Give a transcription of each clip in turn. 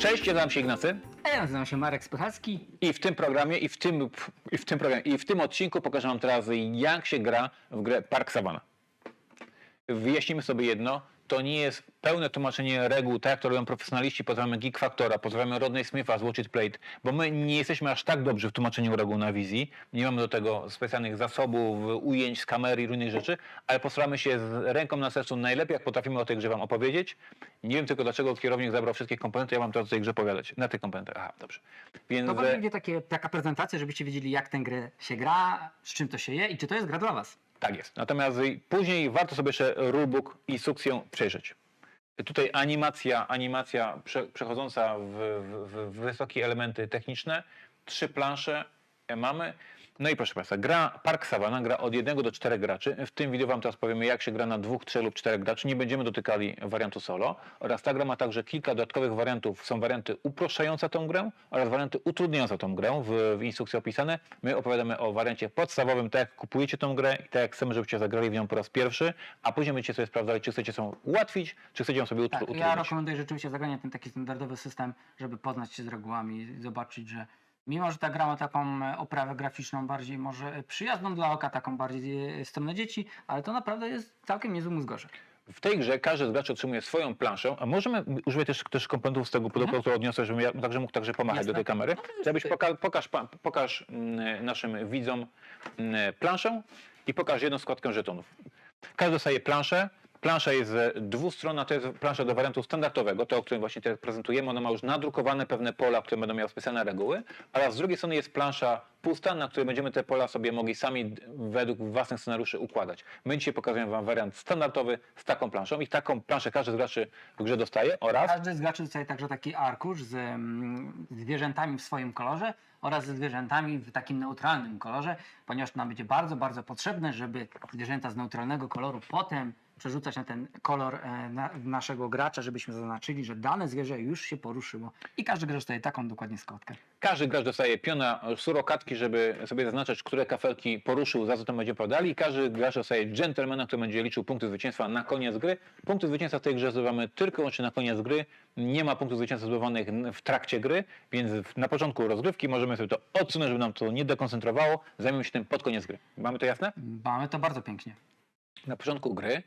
Cześć, ja nazywam się Ignacy A ja nazywam się Marek Spychacki. i w tym programie i w tym, i w tym programie i w tym odcinku pokażę wam teraz jak się gra w grę Park Savannah. Wyjaśnimy sobie jedno, to nie jest pełne tłumaczenie reguł, tak jak to robią profesjonaliści, pozdrawiamy Geek Factora, pozdrawiamy Rodney Smitha z Watch It Plate, bo my nie jesteśmy aż tak dobrzy w tłumaczeniu reguł na wizji, nie mamy do tego specjalnych zasobów, ujęć z kamery i różnych rzeczy, ale postaramy się z ręką na sercu najlepiej, jak potrafimy o tej grze wam opowiedzieć. Nie wiem tylko dlaczego kierownik zabrał wszystkie komponenty, ja mam teraz o tej grze opowiadać. Na tych komponentach, aha, dobrze. Więc To będzie takie, taka prezentacja, żebyście wiedzieli, jak tę grę się gra, z czym to się je i czy to jest gra dla Was. Tak jest. Natomiast później warto sobie jeszcze rulebook i instrukcję przejrzeć. Tutaj animacja, animacja prze, przechodząca w, w, w wysokie elementy techniczne. Trzy plansze mamy. No i proszę Państwa, gra Park Savannah gra od jednego do czterech graczy. W tym wideo Wam teraz powiemy, jak się gra na dwóch, trzech lub czterech graczy. Nie będziemy dotykali wariantu solo. Oraz ta gra ma także kilka dodatkowych wariantów. Są warianty uproszczające tą grę oraz warianty utrudniające tą grę w, w instrukcji opisane. My opowiadamy o wariancie podstawowym, tak jak kupujecie tą grę i tak jak chcemy, żebyście zagrali w nią po raz pierwszy, a później będziecie sobie sprawdzali, czy chcecie ją ułatwić, czy chcecie ją sobie Tak, utrudnić. ja rekomenduję rzeczywiście zagranie ten taki standardowy system, żeby poznać się z regułami i zobaczyć, że mimo, że ta gra ma taką e, oprawę graficzną bardziej może e, przyjazną dla oka, taką bardziej e, stronę dzieci, ale to naprawdę jest całkiem niezły mózgorzek. W tej grze każdy z graczy otrzymuje swoją planszę, a możemy używać też, też komponentów z tego produktu, który odniosę, żebym ja także mógł także pomachać Jasne. do tej kamery. No Żebyś poka pokaż, pokaż mm, naszym widzom mm, planszę i pokaż jedną składkę żetonów. Każdy dostaje planszę. Plansza jest e, dwustronna, to jest plansza do wariantu standardowego, to o którym właśnie teraz prezentujemy. Ona ma już nadrukowane pewne pola, które będą miały specjalne reguły. Oraz z drugiej strony jest plansza pusta, na której będziemy te pola sobie mogli sami według własnych scenariuszy układać. My dzisiaj pokazujemy Wam wariant standardowy z taką planszą i taką planszę każdy z graczy w grze dostaje oraz Każdy z graczy dostaje także taki arkusz z mm, zwierzętami w swoim kolorze oraz ze zwierzętami w takim neutralnym kolorze, ponieważ nam będzie bardzo, bardzo potrzebne, żeby zwierzęta z neutralnego koloru potem przerzucać na ten kolor e, na, naszego gracza, żebyśmy zaznaczyli, że dane zwierzę już się poruszyło. I każdy gracz dostaje taką dokładnie składkę. Każdy gracz dostaje piona surokatki, żeby sobie zaznaczać, które kafelki poruszył, za co to będzie podali. Każdy gracz dostaje gentlemana, który będzie liczył punkty zwycięstwa na koniec gry. Punkty zwycięstwa w tej grze zdobywamy tylko wyłącznie na koniec gry. Nie ma punktów zwycięstwa zdobywanych w trakcie gry, więc na początku rozgrywki możemy sobie to odsunąć, żeby nam to nie dekoncentrowało. Zajmiemy się tym pod koniec gry. Mamy to jasne? Mamy to bardzo pięknie. Na początku gry,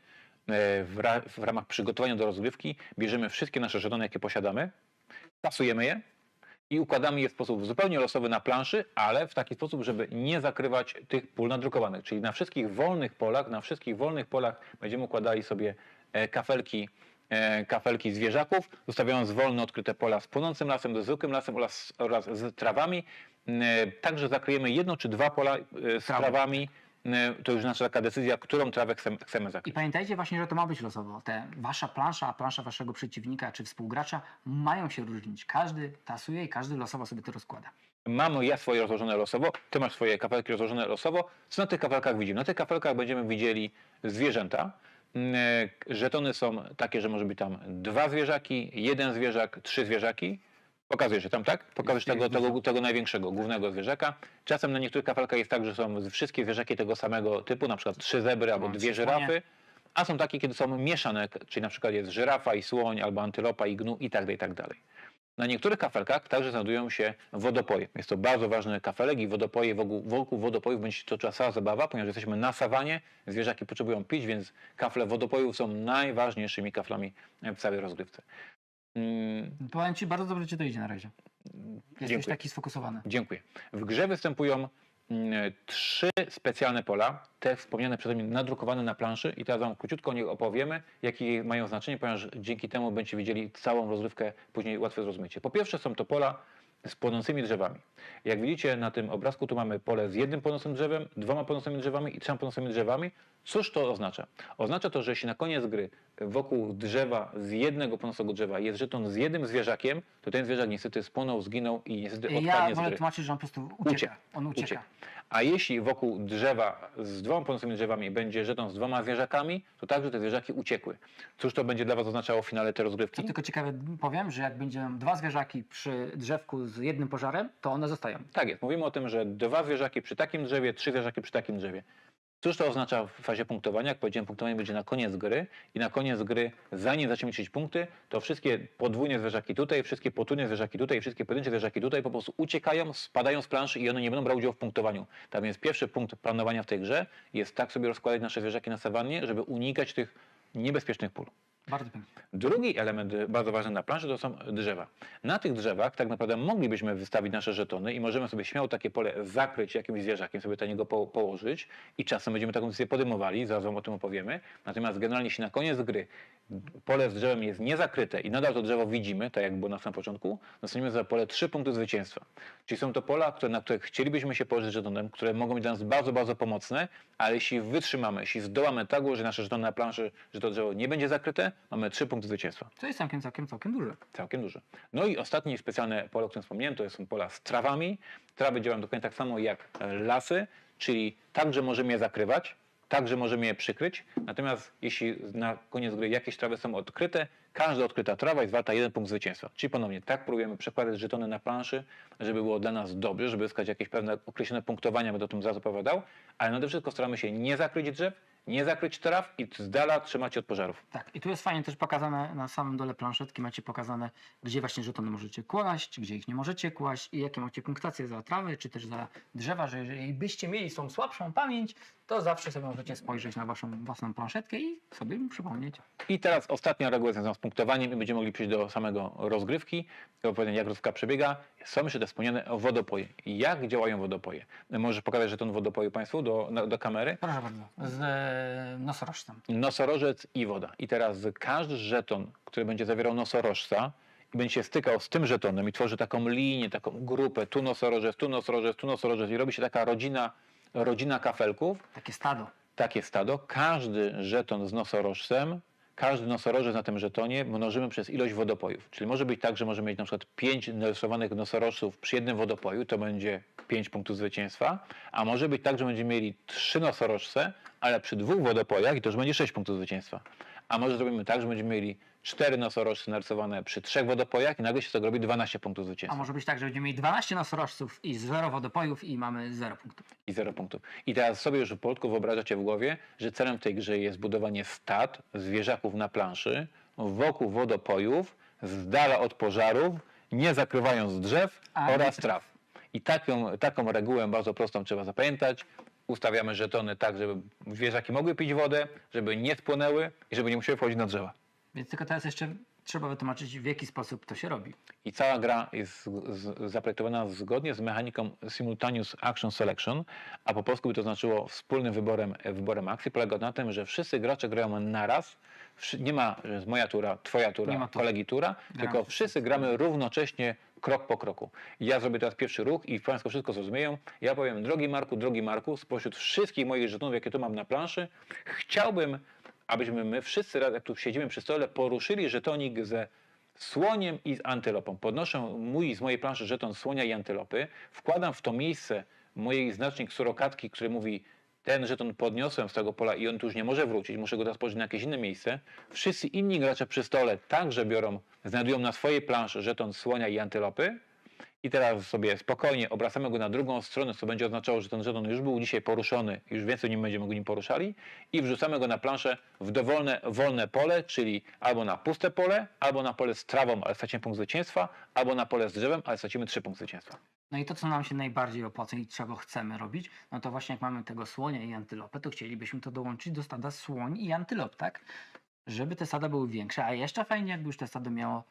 w, ra w ramach przygotowania do rozgrywki, bierzemy wszystkie nasze żetony, jakie posiadamy, tasujemy je i układamy je w sposób zupełnie losowy na planszy, ale w taki sposób, żeby nie zakrywać tych pól nadrukowanych. Czyli na wszystkich wolnych polach, na wszystkich wolnych polach będziemy układali sobie e, kafelki, e, kafelki zwierzaków, zostawiając wolne odkryte pola z płonącym lasem, ze zwykłym lasem oraz, oraz z trawami. E, Także zakryjemy jedno czy dwa pola e, z trawami. E, To już nasza taka decyzja, którą trawę chcemy, chcemy I zakryć. pamiętajcie właśnie, że to ma być losowo. Te, wasza plansza, a plansza waszego przeciwnika czy współgracza mają się różnić. Każdy tasuje i każdy losowo sobie to rozkłada. Mam ja swoje rozłożone losowo, ty masz swoje kafelki rozłożone losowo. Co na tych kafelkach widzimy? Na tych kafelkach będziemy widzieli zwierzęta. E, Żetony są takie, że może być tam dwa zwierzaki, jeden zwierzak, trzy zwierzaki. Pokazujesz się tam, tak? Pokażesz Jest- tego, tego, tego największego, głównego zwierzaka. Czasem na niektórych kafelkach jest tak, że są wszystkie zwierzaki tego samego typu, na przykład trzy zebry albo dwie żyrafy. A są takie, kiedy są mieszane, czyli na przykład jest żyrafa i słoń, albo antylopa i gnu i tak dalej, i tak dalej. Na niektórych kafelkach także znajdują się wodopoje. Jest to bardzo ważny kafelek i wodopoje, wokół, wokół wodopojów będzie się toczyła cała zabawa, ponieważ jesteśmy na sawanie, zwierzaki potrzebują pić, więc kafle wodopojów są najważniejszymi kaflami w całej rozgrywce. Mm, Powiem ci, bardzo dobrze ci to idzie na razie. Jesteś Dziękuję. taki sfokusowany. Dziękuję. W grze występują mm, trzy specjalne pola, te wspomniane przeze mnie nadrukowane na planszy i teraz wam króciutko o nich opowiemy, jakie mają znaczenie, ponieważ dzięki temu będziecie widzieli całą rozrywkę później łatwe zrozumiecie. Po pierwsze są to pola z płonącymi drzewami. Jak widzicie na tym obrazku, tu mamy pole z jednym płonącym drzewem, dwoma płonącymi drzewami i trzema płonącymi drzewami. Cóż to oznacza? Oznacza to, że jeśli na koniec gry wokół drzewa z jednego płonącego drzewa jest żeton z jednym zwierzakiem, to ten zwierzak niestety spłonął, zginął i niestety Ja odpadnie z wolę gry. tłumaczyć, że on po prostu ucieka. Ucieka. On ucieka. Ucieka. A jeśli wokół drzewa z dwoma płonącymi drzewami będzie żeton z dwoma zwierzakami, to także te zwierzaki uciekły. Cóż to będzie dla Was oznaczało w finale tej rozgrywki? tylko ciekawe powiem, że jak będą dwa zwierzaki przy drzewku z jednym pożarem, to one zostają. Tak jest. Mówimy o tym, że dwa zwierzaki przy takim drzewie, trzy zwierzaki przy takim drzewie. Cóż to oznacza w fazie punktowania? Jak powiedziałem, punktowanie będzie na koniec gry i na koniec gry, zanim zaczniemy liczyć punkty, to wszystkie podwójne zwierzaki tutaj, wszystkie potrójne zwierzaki tutaj, wszystkie pojedyncze zwierzaki tutaj po prostu uciekają, spadają z planszy i one nie będą brały udziału w punktowaniu. Tak więc pierwszy punkt planowania w tej grze jest tak sobie rozkładać nasze zwierzaki na sawannie, żeby unikać tych niebezpiecznych pól. Bardzo pięknie. Drugi element bardzo ważny na planszy to są drzewa. Na tych drzewach tak naprawdę moglibyśmy wystawić nasze żetony i możemy sobie śmiało takie pole zakryć jakimś zwierzakiem, sobie na niego po, położyć i czasem będziemy taką decyzję podejmowali, zaraz wam o tym opowiemy. Natomiast generalnie jeśli na koniec gry pole z drzewem jest niezakryte i nadal to drzewo widzimy, tak jak było na samym początku, dostaniemy za pole trzy punkty zwycięstwa. Czyli są to pola, które, na których chcielibyśmy się położyć żetonem, które mogą być dla nas bardzo, bardzo pomocne, ale jeśli wytrzymamy, jeśli zdołamy tak ułożyć nasze żetony na planszy, że to drzewo nie będzie zakryte, mamy trzy punkty zwycięstwa. To jest całkiem, całkiem, całkiem duże. Całkiem duże. No i ostatnie specjalne pole, o którym wspomniałem, to są pola z trawami. Trawy działają dokładnie tak samo jak lasy, czyli także możemy je zakrywać, także możemy je przykryć. Natomiast jeśli na koniec gry jakieś trawy są odkryte, każda odkryta trawa jest warta jeden punkt zwycięstwa. Czyli ponownie tak próbujemy przekładać żetony na planszy, żeby było dla nas dobrze, żeby zyskać jakieś pewne określone punktowania, będę o tym zaraz opowiadał, ale nade wszystko staramy się nie zakryć drzew, nie zakryć traw i z dala trzymać się od pożarów. Tak, i tu jest fajnie też pokazane na samym dole planszetki, macie pokazane, gdzie właśnie żetony możecie kłaść, gdzie ich nie możecie kłaść i jakie macie punktacje za trawy, czy też za drzewa, że jeżeli byście mieli tą słabszą pamięć, to zawsze sobie możecie spojrzeć na waszą własną planszetkę i sobie przypomnieć. I teraz ostatnia reguła związana z punktowaniem i będziemy mogli przejść do samego rozgrywki opowiedzieć, jak rozgrywka przebiega. Są jeszcze te wspomniane wodopoje. Jak działają wodopoje? Możesz pokazać, że ten wodopoju Państwu do, na- do kamery? Proszę bardzo. Z e, nosorożcem. Nosorożec i woda. I teraz każdy żeton, który będzie zawierał nosorożca i będzie się stykał z tym żetonem i tworzy taką linię, taką grupę, tu nosorożec, tu nosorożec, tu nosorożec i robi się taka rodzina, rodzina kafelków, Takie stado. takie stado, każdy żeton z nosorożcem, każdy nosorożec na tym żetonie mnożymy przez ilość wodopojów. Czyli może być tak, że możemy mieć na przykład 5 narysowanych nosorożców przy jednym wodopoju, to będzie 5 punktów zwycięstwa, a może być tak, że będziemy mieli 3 nosorożce, ale przy dwóch wodopojach i to już będzie 6 punktów zwycięstwa. A może zrobimy tak, że będziemy mieli 4 nosorożce narysowane przy trzech wodopojach i nagle się tego robi 12 punktów A zwycięstwa. może być tak, że będziemy mieli 12 nosorożców i 0 wodopojów i mamy 0 punktów. i 0 punktów. I teraz sobie już powolutku wyobrażacie w głowie, że celem tej gry jest budowanie stad, zwierzaków na planszy, wokół wodopojów, z dala od pożarów, nie zakrywając drzew A, oraz nie traw. I taką, taką regułę bardzo prostą trzeba zapamiętać. Ustawiamy żetony tak, żeby zwierzaki mogły pić wodę, żeby nie spłonęły i żeby nie musiały wchodzić na drzewa. Więc tylko teraz jeszcze trzeba wytłumaczyć, w jaki sposób to się robi. I cała gra jest zaprojektowana zgodnie z mechaniką Simultaneous Action Selection, a po polsku by to znaczyło wspólnym wyborem, wyborem akcji. Polega na tym, że wszyscy gracze grają naraz. Nie ma, że jest moja tura, twoja tura, kolegi tura, tylko wszyscy gramy równocześnie, krok po kroku. Ja zrobię teraz pierwszy ruch i Państwo wszystko zrozumieją. Ja powiem, drogi Marku, drogi Marku, spośród wszystkich moich żetonów, jakie tu mam na planszy, chciałbym, abyśmy my wszyscy, jak tu siedzimy przy stole, poruszyli żetonik ze słoniem i z antylopą. Podnoszę mój, z mojej planszy żeton słonia i antylopy, wkładam w to miejsce mojej znacznik surokatki, który mówi ten żeton podniosłem z tego pola i on tu już nie może wrócić, muszę go teraz położyć na jakieś inne miejsce. Wszyscy inni gracze przy stole także biorą, znajdują na swojej planszy żeton słonia i antylopy i teraz sobie spokojnie obracamy go na drugą stronę, co będzie oznaczało, że ten żeton już był dzisiaj poruszony, już więcej nie będziemy go nim poruszali i wrzucamy go na planszę w dowolne, wolne pole, czyli albo na puste pole, albo na pole z trawą, ale stracimy punkt zwycięstwa, albo na pole z drzewem, ale stracimy trzy punkty zwycięstwa. No i to, co nam się najbardziej opłaca i czego chcemy robić, no to właśnie jak mamy tego słonia i antylopę, to chcielibyśmy to dołączyć do stada słoń i antylop, tak? Żeby te stada były większe, a jeszcze fajnie, jakby już te stado miało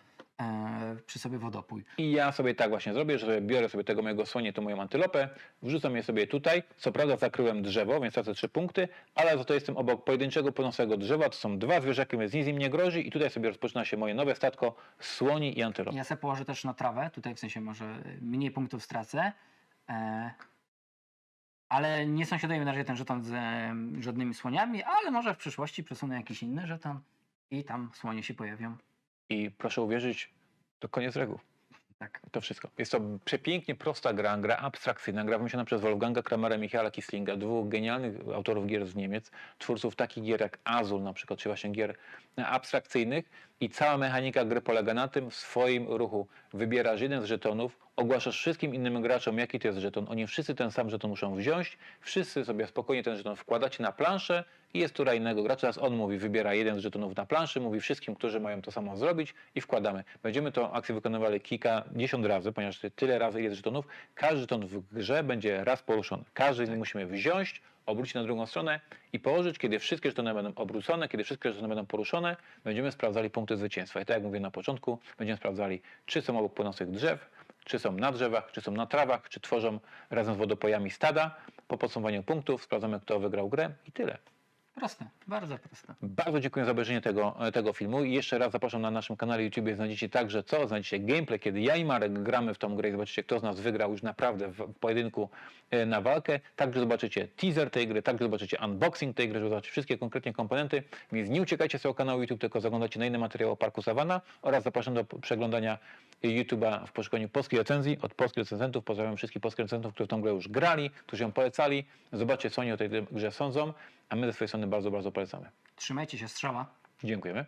przy sobie wodopój. I ja sobie tak właśnie zrobię, że biorę sobie tego mojego słonie, tą moją antylopę, wrzucam je sobie tutaj. Co prawda zakryłem drzewo, więc tracę trzy punkty, ale za to jestem obok pojedynczego płynącego drzewa. To są dwa zwierzaki, więc nic im nie grozi. I tutaj sobie rozpoczyna się moje nowe statko słoni i antylop. Ja sobie położę też na trawę, tutaj w sensie może mniej punktów stracę, e, ale nie sąsiadujemy na razie ten żeton z e, żadnymi słoniami, ale może w przyszłości przesunę jakiś inny żeton i tam słonie się pojawią. I proszę uwierzyć, to koniec reguł. Tak. To wszystko. Jest to przepięknie prosta gra, gra abstrakcyjna, gra wymyślona przez Wolfganga Kramera, Michaela Kislinga, dwóch genialnych autorów gier z Niemiec, twórców takich gier jak Azul na przykład, czy właśnie gier abstrakcyjnych i cała mechanika gry polega na tym, w swoim ruchu wybierasz jeden z żetonów, ogłaszasz wszystkim innym graczom, jaki to jest żeton. Oni wszyscy ten sam żeton muszą wziąć, wszyscy sobie spokojnie ten żeton wkładacie na planszę i jest tura innego gracza. Teraz on mówi, wybiera jeden z żetonów na planszy, mówi wszystkim, którzy mają to samo zrobić i wkładamy. Będziemy tą akcję wykonywali kilkadziesiąt razy, ponieważ tyle razy jest żetonów. Każdy żeton w grze będzie raz poruszony. Każdy z nich musimy wziąć, obrócić na drugą stronę i położyć, kiedy wszystkie żetony będą obrócone, kiedy wszystkie żetony będą poruszone, będziemy sprawdzali punkty zwycięstwa. I tak jak mówię na początku, będziemy sprawdzali, czy są obok płynących drzew, czy są na drzewach, czy są na trawach, czy tworzą razem z wodopojami stada. Po podsumowaniu punktów sprawdzamy, kto wygrał grę i tyle. Proste, bardzo proste. Bardzo dziękuję za obejrzenie tego, tego filmu i jeszcze raz zapraszam na naszym kanale YouTube. Znajdziecie także co? Znajdziecie gameplay, kiedy ja i Marek gramy w tą grę i zobaczycie, kto z nas wygrał już naprawdę w pojedynku e, na walkę. Także zobaczycie teaser tej gry, także zobaczycie unboxing tej gry, żeby zobaczyć wszystkie konkretnie komponenty. Więc nie uciekajcie z tego kanału YouTube, tylko zaglądajcie na inne materiały o Parku Savana oraz zapraszam do przeglądania YouTube'a w poszukiwaniu polskiej recenzji od polskich recenzentów. Pozdrawiam wszystkich polskich recenzentów, którzy w tą grę już grali, którzy ją polecali. Zobaczcie, co oni o tej grze sądzą, a my ze swojej strony bardzo, bardzo polecamy. Trzymajcie się strzała. Dziękujemy.